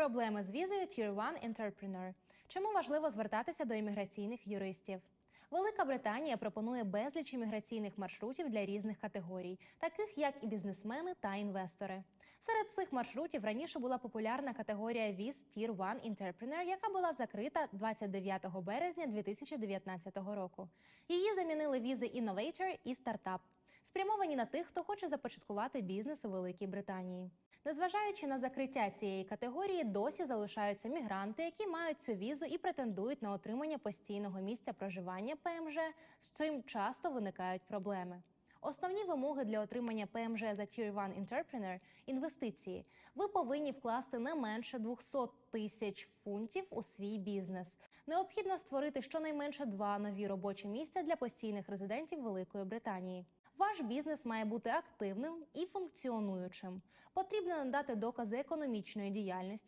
Проблеми з візою Tier 1 Entrepreneur. Чому важливо звертатися до імміграційних юристів? Велика Британія пропонує безліч імміграційних маршрутів для різних категорій, таких як і бізнесмени та інвестори. Серед цих маршрутів раніше була популярна категорія віз Tier 1 Entrepreneur, яка була закрита 29 березня 2019 року. Її замінили візи Innovator і Startup, спрямовані на тих, хто хоче започаткувати бізнес у Великій Британії. Незважаючи на закриття цієї категорії, досі залишаються мігранти, які мають цю візу і претендують на отримання постійного місця проживання ПМЖ, з чим часто виникають проблеми. Основні вимоги для отримання ПМЖ за Tier 1 Entrepreneur – інвестиції. Ви повинні вкласти не менше 200 тисяч фунтів у свій бізнес. Необхідно створити щонайменше два нові робочі місця для постійних резидентів Великої Британії. Ваш бізнес має бути активним і функціонуючим. Потрібно надати докази економічної діяльності.